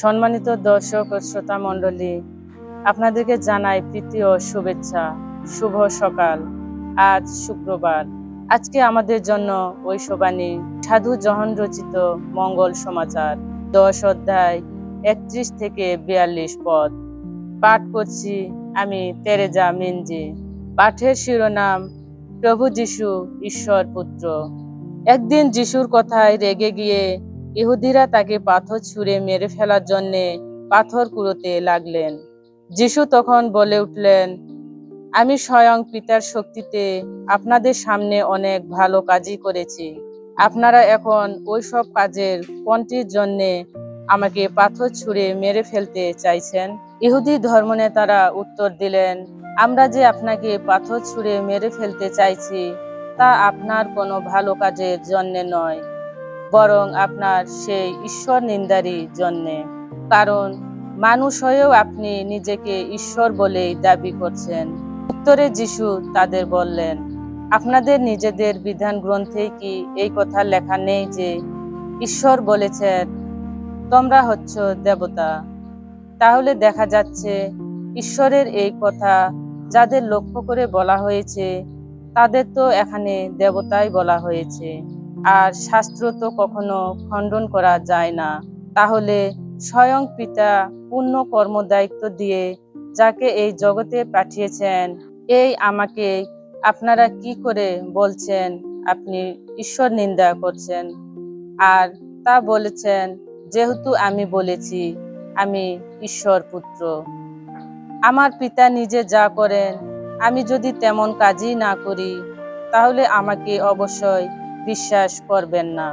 সম্মানিত দর্শক ও শ্রোতা মণ্ডলী, আপনাদেরকে জানাই প্রীতি ও শুভেচ্ছা। শুভ সকাল। আজ শুক্রবার। আজকে আমাদের জন্য ঐশবাণী সাধু জহন রচিত মঙ্গল সমাচার, দশ অধ্যায় একত্রিশ থেকে বিয়াল্লিশ পদ। পাঠ করছি আমি তেরেজা মিনজি। পাঠের শিরোনাম, প্রভু যিশু, ঈশ্বর পুত্র। একদিন যিশুর কথায় রেগে গিয়ে ইহুদিরা তাকে পাথর ছুঁড়ে মেরে ফেলার জন্যে পাথর কুড়োতে লাগলেন। যিশু তখন বলে উঠলেন, আমি স্বয়ং পিতার শক্তিতে আপনাদের সামনে অনেক ভালো কাজই করেছি। আপনারা এখন ওই সব কাজের কোনটির জন্যে আমাকে পাথর ছুঁড়ে মেরে ফেলতে চাইছেন। ইহুদি ধর্মনেতারা উত্তর দিলেন, আমরা যে আপনাকে পাথর ছুঁড়ে মেরে ফেলতে চাইছি, তা আপনার কোনো ভালো কাজের জন্যে নয়। বরং আপনার সেই ঈশ্বর নিন্দারই জন্যে। কারণ মানুষ হয়েও আপনি নিজেকে ঈশ্বর বলেই দাবি করছেন। উত্তরে যিশু তাদের বললেন, আপনাদের নিজেদের বিধান গ্রন্থে কি এই কথা লেখা নেই যে, ঈশ্বর বলেছেন, তোমরা হচ্ছ দেবতা তাহলে দেখা যাচ্ছে, ঈশ্বরের এই কথা যাদের লক্ষ্য করে বলা হয়েছে, তাদের তো এখানে দেবতাই বলা হয়েছে। আর শাস্ত্র তো কখনো খণ্ডন করা যায় না। তাহলে স্বয়ং পিতা পূর্ণ কর্মদায়িত্ব দিয়ে যাকে এই জগতে পাঠিয়েছেন, এই আমাকে আপনারা কি করে বলছেন? আপনি ঈশ্বর নিন্দা করছেন। আর তা বলেছেন, যেহেতু আমি বলেছি, আমি ঈশ্বর পুত্র। আমার পিতা নিজে যা করেন, আমি যদি তেমন কাজই না করি, তাহলে আমাকে অবশ্যই বিশ্বাস করবেন না।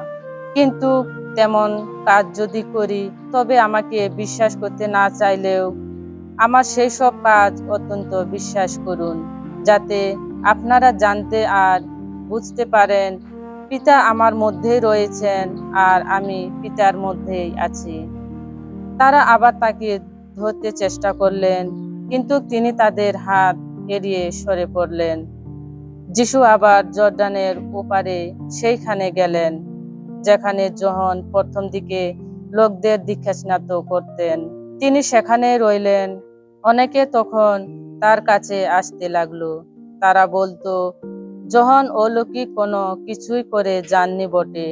কিন্তু তেমন কাজ যদি করি, তবে আমাকে বিশ্বাস করতে না চাইলেও আমার সেই সব কাজ অত্যন্ত বিশ্বাস করুন, যাতে আপনারা জানতে আর বুঝতে পারেন পিতা আমার মধ্যেই রয়েছেন আর আমি পিতার মধ্যেই আছি। তারা আবার তাকে ধরতে চেষ্টা করলেন, কিন্তু তিনি তাদের হাত এড়িয়ে সরে পড়লেন। যিশু আবার জর্ডানের ওপারে সেইখানে গেলেন, যেখানে জহন প্রথম দিকে লোকদের দীক্ষা স্নাত করতেন, তিনি সেখানে রইলেন। অনেকে তখন তার কাছে আসতে লাগল। তারা বলতো জহন অলৌকিক কোনো কিছুই করে যাননি বটে।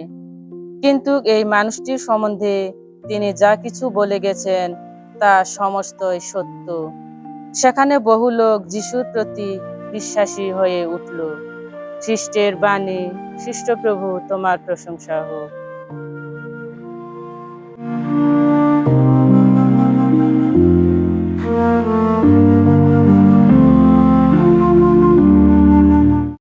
কিন্তু এই মানুষটির সম্বন্ধে তিনি যা কিছু বলে গেছেন তা সমস্তই সত্য। সেখানে বহু লোক যিশুর প্রতি বিশ্বাসী হয়ে উঠল। খ্রিস্টের বাণী খ্রিস্টপ্রভু তোমার প্রশংসা হোক।